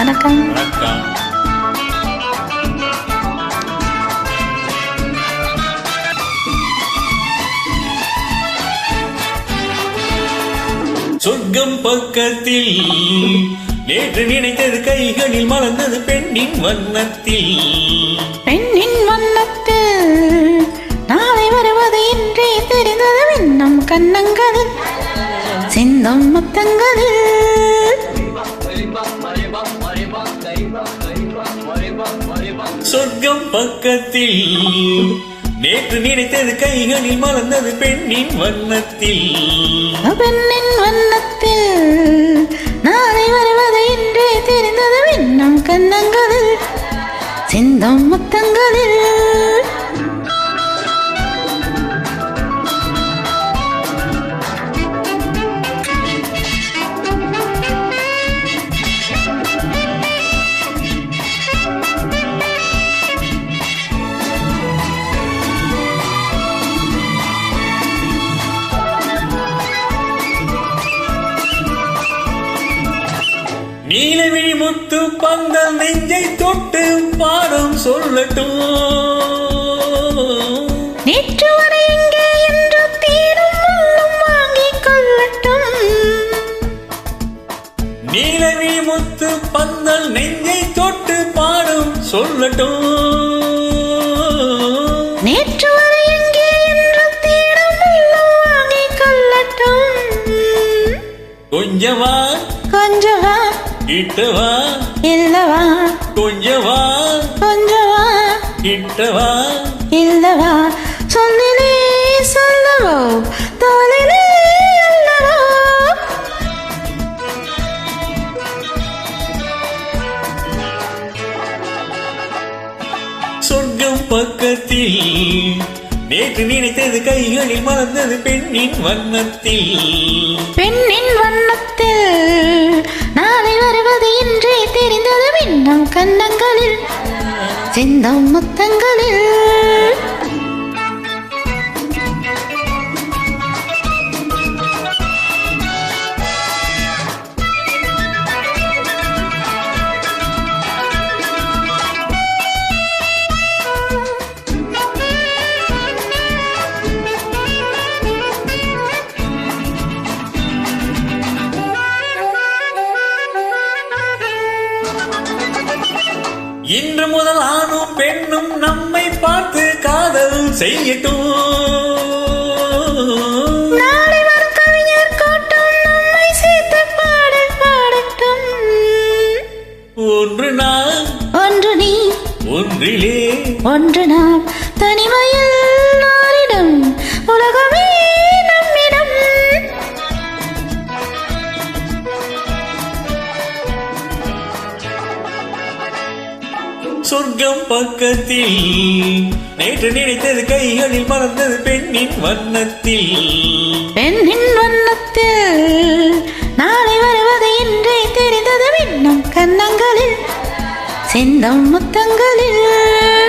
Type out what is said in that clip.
வணக்கம். வணக்கம் சொர்க்கம் பக்கத்தில் நேற்று நினைத்தது கைகளில் மலர்ந்தது பெண்ணின் வண்ணத்தில். பெண்ணின் வண்ணத்தில் நாளை வருவது இன்றே தெரிந்தது. விண்ணம் கண்ணங்களில் சிந்தம் முத்தங்களில். சொர்க்கம் பக்கத்தில். நேற்று நினைத்தது கைகளில் மலர்ந்தது பெண்ணின் வண்ணத்தில். பெண்ணின் வண்ணத்தில். நாளை வருவது இன்றே தெரிந்தது விண்ணம் கண்ணங்களில் சிந்தம் முத்தங்களில் நீலவிழி முத்து பந்தல் நெஞ்சை தொட்டு பாடம் சொல்லட்டும். நேற்று வரை எங்கே என்று தீரும் உள்ளம் வாங்கிக் கொள்ளட்டும். நீலவிழி முத்து பந்தல் நெஞ்சை தொட்டு பாடம் சொல்லட்டும். நேற்று வரை எங்கே என்று தீரும் உள்ளம் வாங்கிக் கொள்ளட்டும். கொஞ்சவா கொஞ்சவா கிட்டவா இல்லவா? கொஞ்சவா. கொஞ்சவா? கிட்டவா இல்லவா? சொல்லிலே சொல்லவோ? தோலிலே அல்லவோ? சொர்க்கம் பக்கத்தில் நேற்று நினைத்தது கைகளில் மலர்ந்தது பெண்ணின் வண்ணத்தில். பெண்ணின் கன்னங்களில் கண்ணங்களில் முத்தங்களில் இன்று முதல் ஆணும் பெண்ணும் நம்மை பார்த்து காதல் செய்யட்டும். ஒன்று நான் ஒன்று நீ ஒன்றிலே. ஒன்று நாம் தனிமையில் நாரிடம் உலகமே சொர்க்கம் பக்கத்தில். நேற்று நினைத்தது கைகளில் மறந்தது பெண்ணின் வண்ணத்தில். பெண்ணின் வண்ணத்தில் நாளை வருவது இன்றே தெரிந்தது விண்ணம் கன்னங்களில் சிந்தம் முத்தங்களில்.